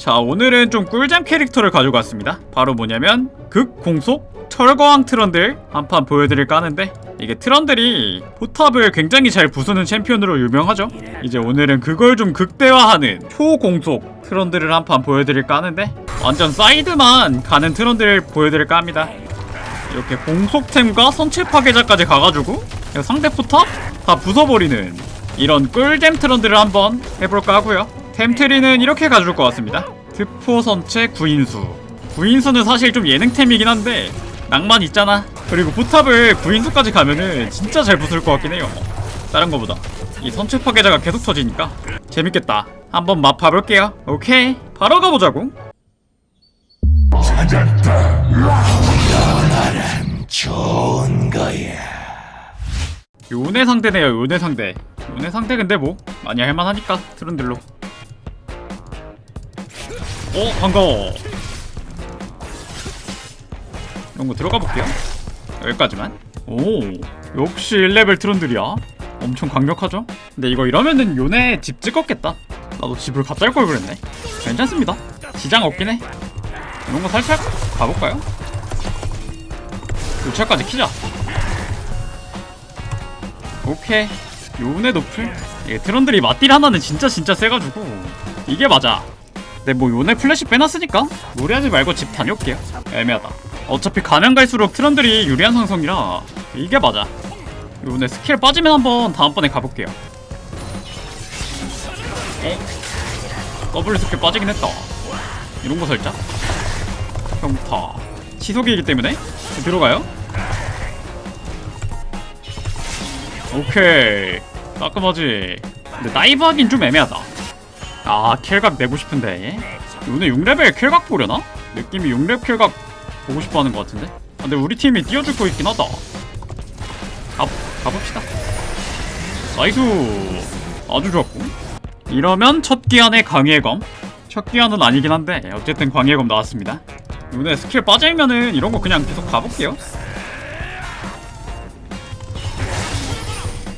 자 오늘은 좀 꿀잼 캐릭터를 가지고 왔습니다. 바로 뭐냐면 극공속 철거왕 트런들 한판 보여드릴까 하는데 이게 트런들이 포탑을 굉장히 잘 부수는 챔피언으로 유명하죠. 이제 오늘은 그걸 좀 극대화하는 초공속 트런들을 한판 보여드릴까 하는데 완전 사이드만 가는 트런들 보여드릴까 합니다. 이렇게 공속템과 선체 파괴자까지 가가지고 상대 포탑 다 부숴버리는 이런 꿀잼 트런들을 한번 해볼까 하고요 템트리는 이렇게 가져올 것 같습니다. 특포 선체 구인수. 구인수는 사실 좀 예능템이긴 한데 낭만 있잖아. 그리고 포탑을 구인수까지 가면은 진짜 잘 부술 것 같긴 해요. 다른 거보다. 이 선체 파괴자가 계속 터지니까. 재밌겠다. 한번 맛 봐볼게요. 오케이. 바로 가보자고. 좋은 거야. 요네 상대네요 요네 상대. 요네 상대 근데 뭐 많이 할만하니까 트런들로 어 반가워. 이런 거 들어가 볼게요. 여기까지만. 오 역시 1레벨 트런들이야. 엄청 강력하죠? 근데 이거 이러면은 요네 집 찍었겠다. 나도 집을 갖다 할걸 그랬네. 괜찮습니다. 지장 없긴 해. 이런 거 살짝 가볼까요? 요차까지 키자. 오케이. 요네 노플 이게 트런들이 맞딜 하나는 진짜 진짜 세가지고. 이게 맞아 근데 뭐 요네 플래시 빼놨으니까 무리하지 말고 집 다녀올게요. 애매하다. 어차피 가면 갈수록 트런들이 유리한 상성이라 이게 맞아. 요네 스킬 빠지면 한번 다음번에 가볼게요. 어? 더블 스킬 빠지긴 했다. 이런 거 살짝. 평타. 시속이기 때문에? 들어가요? 오케이. 깔끔하지. 근데 다이브 하긴 좀 애매하다 아 킬각 내고 싶은데. 오늘 6레벨 킬각 보려나? 느낌이 6렙 킬각 보고 싶어 하는 것 같은데? 아, 근데 우리 팀이 띄워줄 거 있긴 하다. 가, 가봅시다. 나이스! 아주 좋았고. 이러면 첫 기한의 광해검. 첫 기한은 아니긴 한데 어쨌든 광해검 나왔습니다. 오늘 스킬 빠지면은 이런 거 그냥 계속 가볼게요.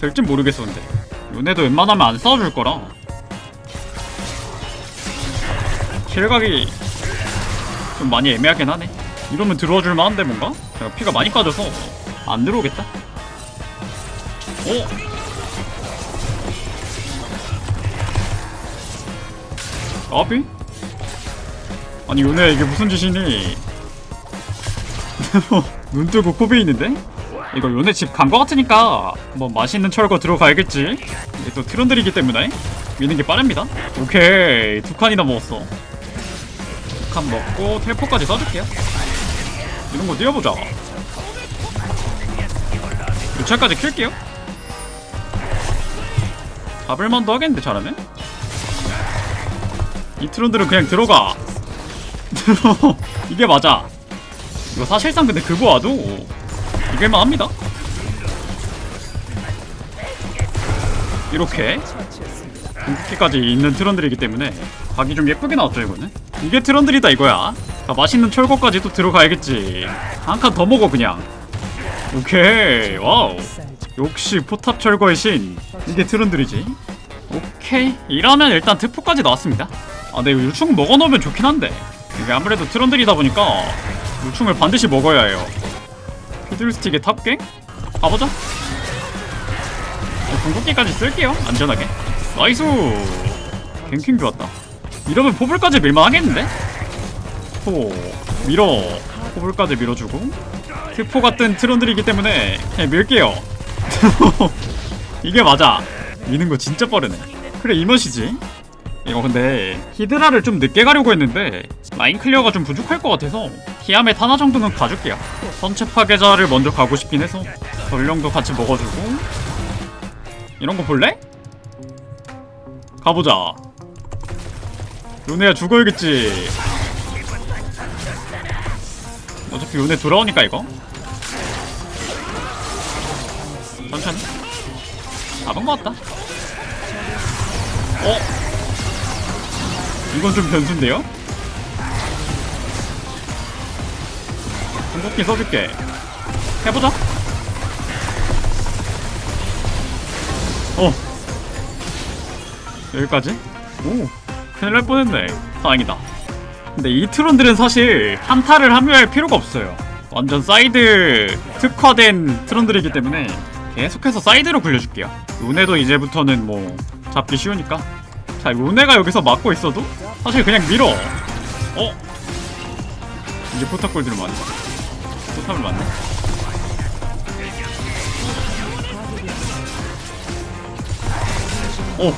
될진 모르겠어 근데. 요네도 웬만하면 안 싸워줄 거라 킬각이 좀 많이 애매하긴 하네 이러면 들어와줄 만한데 뭔가? 제가 피가 많이 빠져서 안 들어오겠다 어? 아비? 아니 요네 이게 무슨 짓이니 눈 뜨고 코베 있는데? 이거 요네 집 간 거 같으니까 뭐 맛있는 철거 들어가야겠지 이게 또 트런들이기 때문에 미는 게 빠릅니다 오케이 두 칸이나 먹었어 두 칸 먹고 텔포까지 써줄게요. 이런 거 뛰어보자. 유차까지 킬게요. 잡을만도 하겠는데 잘하면 이 트런들은 그냥 들어가. 이게 맞아. 이거 사실상 근데 그거 와도 이길만 합니다. 이렇게 궁극기까지 있는 트런들이기 때문에 각이 좀 예쁘게 나왔죠 이거는 이게 트런들이다 이거야. 자, 맛있는 철거까지 또 들어가야겠지. 한 칸 더 먹어 그냥. 오케이 와우. 역시 포탑 철거의 신. 이게 트런들이지. 오케이 이러면 일단 특포까지 나왔습니다. 아 근데 이거 유충 먹어놓으면 좋긴 한데. 이게 아무래도 트런들이다 보니까 유충을 반드시 먹어야 해요. 피들스틱의 탑갱? 가보자. 어, 궁극기까지 쓸게요 안전하게. 나이스! 갱킹 좋았다 이러면 포블까지 밀만 하겠는데? 포 밀어. 포블까지 밀어주고. 트포 같은 트론들이기 때문에 그냥 밀게요. 이게 맞아. 미는 거 진짜 빠르네. 그래 이 멋이지. 이거 근데 히드라를 좀 늦게 가려고 했는데 라인 클리어가 좀 부족할 것 같아서 히암의 하나 정도는 가줄게요. 선체 파괴자를 먼저 가고 싶긴 해서 전령도 같이 먹어주고. 이런 거 볼래? 가보자 요네야 죽어야겠지. 어차피 요네 돌아오니까 이거. 천천히. 잡은 것 같다. 어? 이건 좀 변수인데요? 궁극기 써줄게. 해보자. 어. 여기까지? 오 큰일 날 뻔했네. 다행이다. 근데 이 트론들은 사실 한타를 합류할 필요가 없어요. 완전 사이드 특화된 트론들이기 때문에 계속해서 사이드로 굴려줄게요. 루네도 이제부터는 뭐 잡기 쉬우니까. 자 루네가 여기서 막고 있어도 사실 그냥 밀어. 어? 이게 포탑 골드를 맞네. 포탑을 맞네. 오!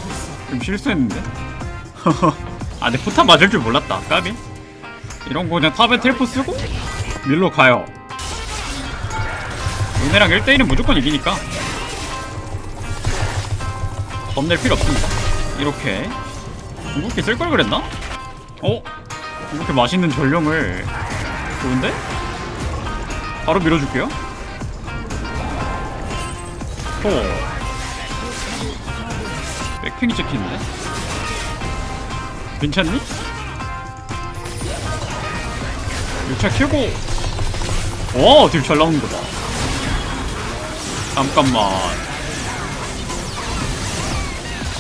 좀 실수했는데? 아, 내 포탑 맞을 줄 몰랐다. 까비? 이런 거 그냥 탑에 텔포 쓰고 밀로 가요. 얘네랑 1대1은 무조건 이기니까 겁낼 필요 없습니다. 이렇게 궁극기 쓸 걸 그랬나? 어? 이렇게 맛있는 전령을 좋은데? 바로 밀어줄게요. 호. 백팽이 찍히는데? 괜찮니? 유차 켜고 와, 되게 잘 나오는 거다. 잠깐만.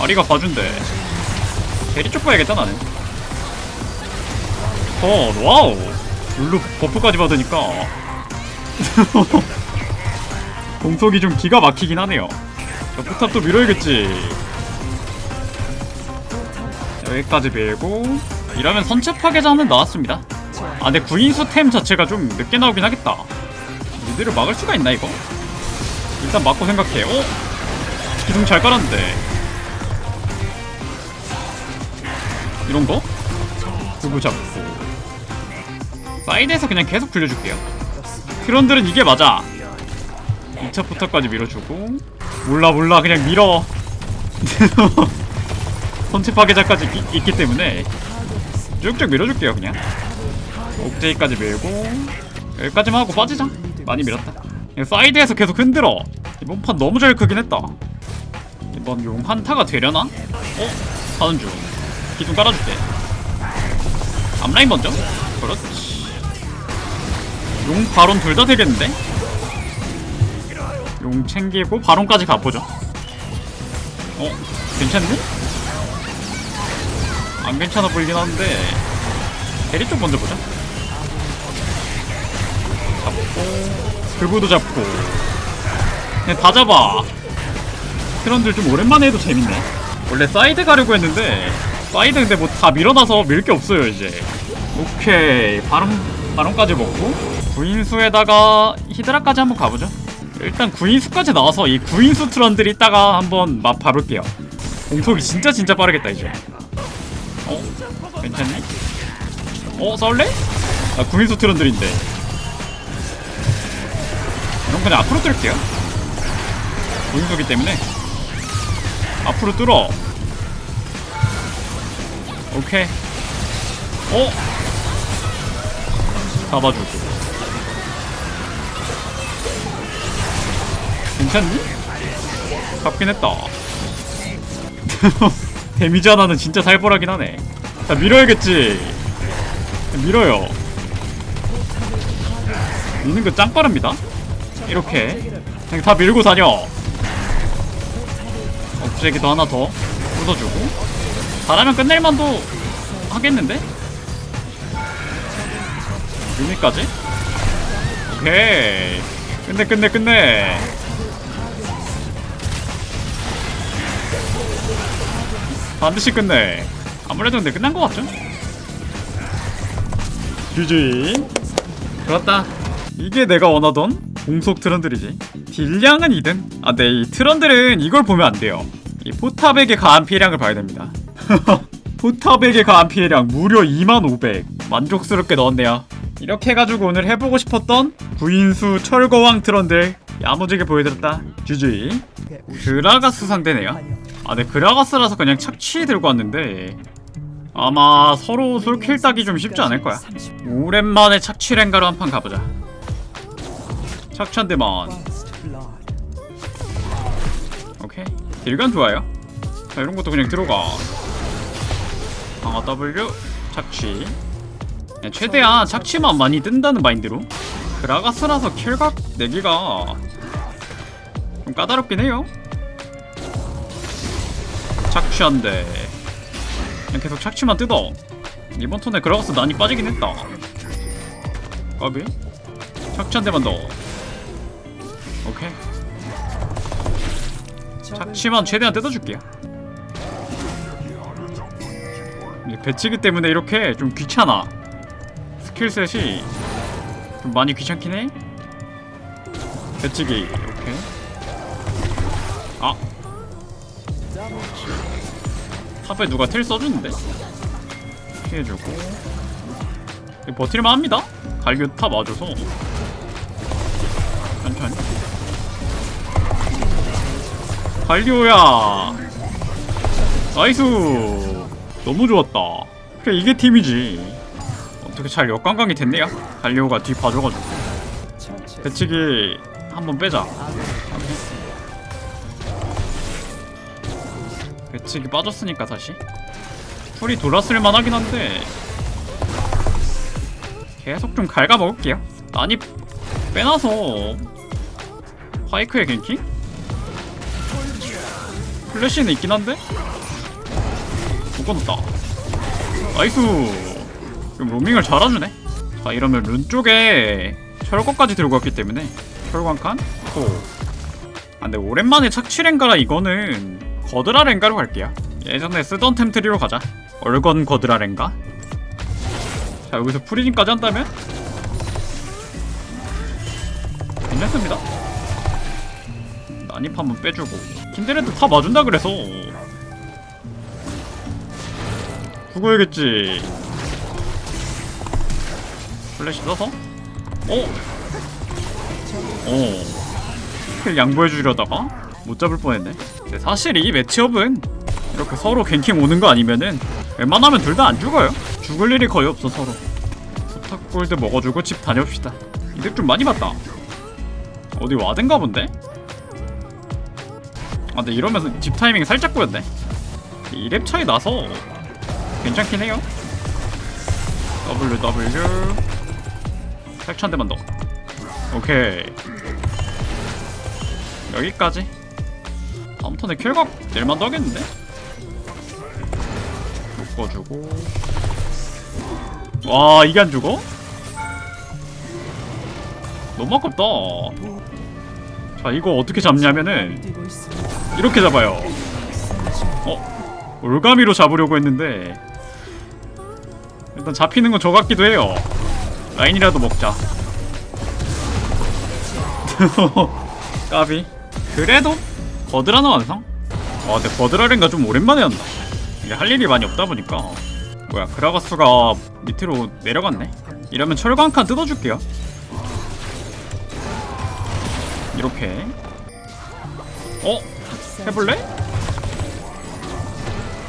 아리가 봐준대. 대리 쪽 봐야겠다, 나는. 어, 와우. 룰루 버프까지 받으니까. 공속이 좀 기가 막히긴 하네요. 저 포탑도 밀어야겠지. 여기까지 밀고 이러면 선체 파괴자는 나왔습니다. 아 근데 구인수 템 자체가 좀 늦게 나오긴 하겠다. 미드를 막을 수가 있나 이거? 일단 막고 생각해. 어? 기둥 잘 깔았는데. 이런 거? 두고 잡고. 사이드에서 그냥 계속 굴려줄게요. 트런들은 이게 맞아. 2차 포탑까지 밀어주고. 몰라 몰라 그냥 밀어. 선체 파괴자까지 있, 기 때문에 쭉쭉 밀어줄게요 그냥 옥제이까지 밀고 여기까지만 하고 빠지자 많이 밀었다 사이드에서 계속 흔들어 이번 판 너무 잘 크긴 했다 이번 용 한타가 되려나? 어? 가는 중 기둥 깔아줄게 앞라인 먼저 그렇지 용 바론 둘 다 되겠는데? 용 챙기고 바론까지 가보죠 어? 괜찮니? 안 괜찮아 보이긴 하는데 대리 쪽 먼저 보자. 잡고 그부도 잡고. 그냥 다 잡아. 트런들 좀 오랜만에 해도 재밌네. 원래 사이드 가려고 했는데 사이드 근데 뭐 다 밀어놔서 밀 게 없어요 이제. 오케이. 바론 바론까지 먹고. 구인수에다가 히드라까지 한번 가보죠. 일단 구인수까지 나와서 이 구인수 트런들 이따가 한번 맛 봐볼게요. 공속이 진짜 진짜 빠르겠다 이제 어? 괜찮니? 어? 싸울래? 아 구인수 트런들인데 이런 그냥 앞으로 뜰게요 구인수기 때문에 앞으로 뚫어 오케이 어? 잡아주고 괜찮니? 잡긴 했다 데미지 하나는 진짜 살벌하긴 하네. 자 밀어야겠지? 밀어요. 미는 거 짱 빠릅니다. 이렇게. 그냥 다 밀고 다녀. 억제기도 하나 더 묻어주고. 잘하면 끝낼만도 하겠는데? 유미까지? 오케이. 끝내 끝내 끝내 반드시 끝내. 아무래도 근데 끝난 것 같죠? GG 그렇다. 이게 내가 원하던 공속 트런들이지. 딜량은 2등 아 네 이 트런들은 이걸 보면 안 돼요. 이 포탑에게 가한 피해량을 봐야 됩니다. 포탑에게 가한 피해량 무려 2500 만족스럽게 넣었네요. 이렇게 해가지고 오늘 해보고 싶었던 구인수 철거왕 트런들 야무지게 보여드렸다. GG 그라가스 상대네요 아, 네, 그라가스라서 그냥 착취 들고 왔는데 아마 서로 솔킬 따기 좀 쉽지 않을 거야. 오랜만에 착취 랭가로 한 판 가보자. 착취 한 대만. 오케이. 딜간 좋아요. 자, 이런 것도 그냥 들어가. 강화 W, 착취. 그냥 최대한 착취만 많이 뜬다는 마인드로. 그라가스라서 킬각 내기가 좀 까다롭긴 해요. 착취한데 그냥 계속 착취만 뜯어. 이번 턴에 그라가스 난이 빠지긴 했다. 까비? 착취 한 대만 더. 오케이. 착취만 최대한 뜯어줄게요. 배치기 때문에 이렇게 좀 귀찮아. 스킬셋이 좀 많이 귀찮긴 해. 배치기 이렇게 아 탑에 누가 텔 써주는데? 피해주고. 버틸만 합니다. 갈교 탑 와줘서. 천천히. 갈교야! 나이스! 너무 좋았다. 그래 이게 팀이지. 어떻게 잘 역관광이 됐네요 갈리오가 뒤 봐줘가지고. 배치기 한번 빼자 배치기 빠졌으니까 다시. 풀이 돌았을 만하긴 한데. 계속 좀 갉아먹을게요. 난이 빼놔서. 파이크의 갱킹? 플래시는 있긴 한데? 묶어놓다. 나이스. 좀 로밍을 잘해주네. 자 이러면 룬 쪽에 철거까지 들고 왔기 때문에. 철거 한 칸? 또. 아, 근데 오랜만에 착취랭가라 이거는 거드라 랭가로 갈게요. 예전에 쓰던 템트리로 가자. 얼건 거드라 랭가? 자 여기서 프리징까지 한다면? 괜찮습니다. 난입 한번 빼주고. 킨데레도 다 맞준다 그래서. 죽어야겠지. 플래시 써서? 어? 어. 킬 양보해주려다가 못 잡을 뻔했네 사실 이 매치업은 이렇게 서로 갱킹 오는 거 아니면은 웬만하면 둘 다 안 죽어요. 죽을 일이 거의 없어 서로. 소탁 골드 먹어주고 집 다녀옵시다. 이득 좀 많이 봤다. 어디 와든가 본데? 아 근데 이러면서 집 타이밍 살짝 꼬였네. 2렙 차이 나서 괜찮긴 해요. W W 탈취 한 대만 더. 오케이. 여기까지 다음 턴에 킬각 낼만도 하겠는데? 묶어주고 와 이게 안 죽어? 너무 아깝다 자 이거 어떻게 잡냐면은 이렇게 잡아요 어? 올가미로 잡으려고 했는데 일단 잡히는 건 저 같기도 해요 라인이라도 먹자 까비 그래도 버드라는 완성? 아 근데 버드라렌가 좀 오랜만에 한다. 이게 할 일이 많이 없다 보니까. 뭐야 그라가스가 밑으로 내려갔네. 이러면 철거 한 칸 뜯어줄게요. 이렇게. 어? 해볼래?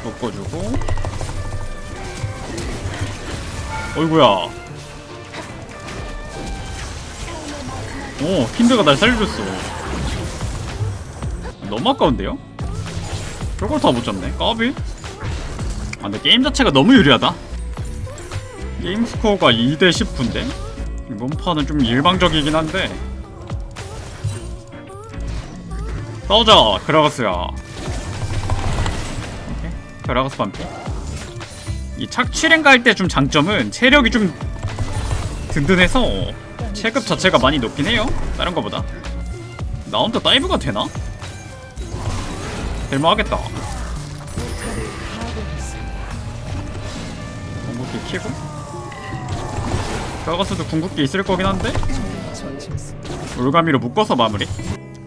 묶어주고. 어이구야. 오 킨드가 날 살려줬어 너무 아까운데요? 저걸 다 못 잡네. 까비? 아 근데 게임 자체가 너무 유리하다. 게임 스코어가 2대 19인데? 이번 판은 좀 일방적이긴 한데. 싸우자 그라가스야. 그라가스 반피. 이 착취랭가 할 때 좀 장점은 체력이 좀 든든해서 체급 자체가 많이 높긴 해요. 다른 거보다. 나 혼자 다이브가 되나? 될만하겠다 궁극기 키고 그라가스도 궁극기 있을 거긴 한데 올가미로 묶어서 마무리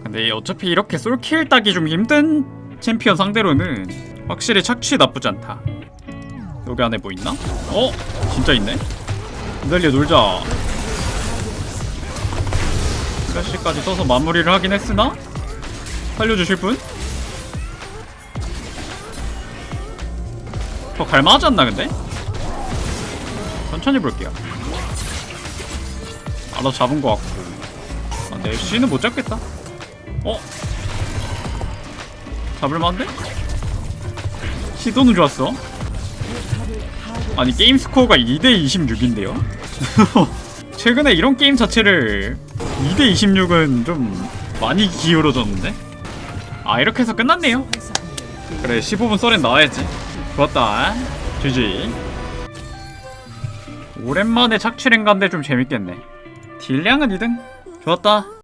근데 어차피 이렇게 솔킬 따기 좀 힘든 챔피언 상대로는 확실히 착취 나쁘지 않다 여기 안에 뭐 있나? 어? 진짜 있네? 기다려 놀자 플래시까지 써서 마무리를 하긴 했으나 살려주실 분? 저 갈만하지 않나 근데? 천천히 볼게요 알아서 잡은 것 같고 아, 근데 FC는 못 잡겠다 어? 잡을만한데? 시도는 좋았어 아니 게임 스코어가 2대 26인데요? 최근에 이런 게임 자체를 2대 26은 좀 많이 기울어졌는데? 아 이렇게 해서 끝났네요 그래 15분 썰엔 나와야지 좋았다. GG 오랜만에 착취랭가인데 좀 재밌겠네. 딜량은 2등? 좋았다.